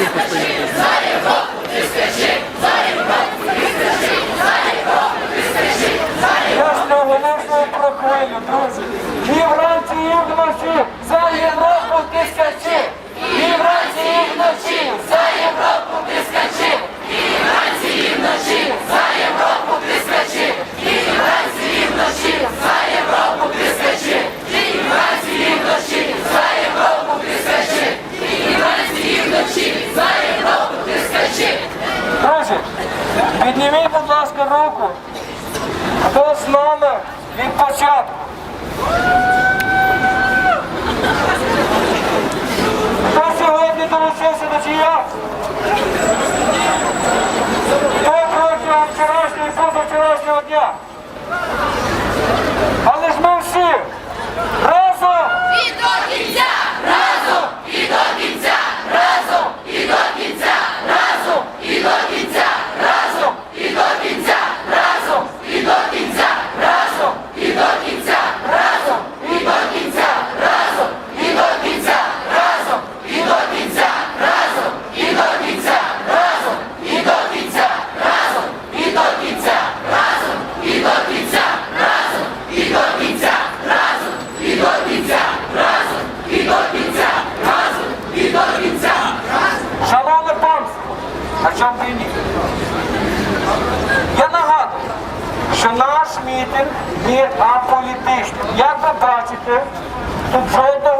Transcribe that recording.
скажи постійно. За його друзі. Підніміть, будь ласка, руку. Хто з нами? а політичним. Як ви бачите, тут жодного.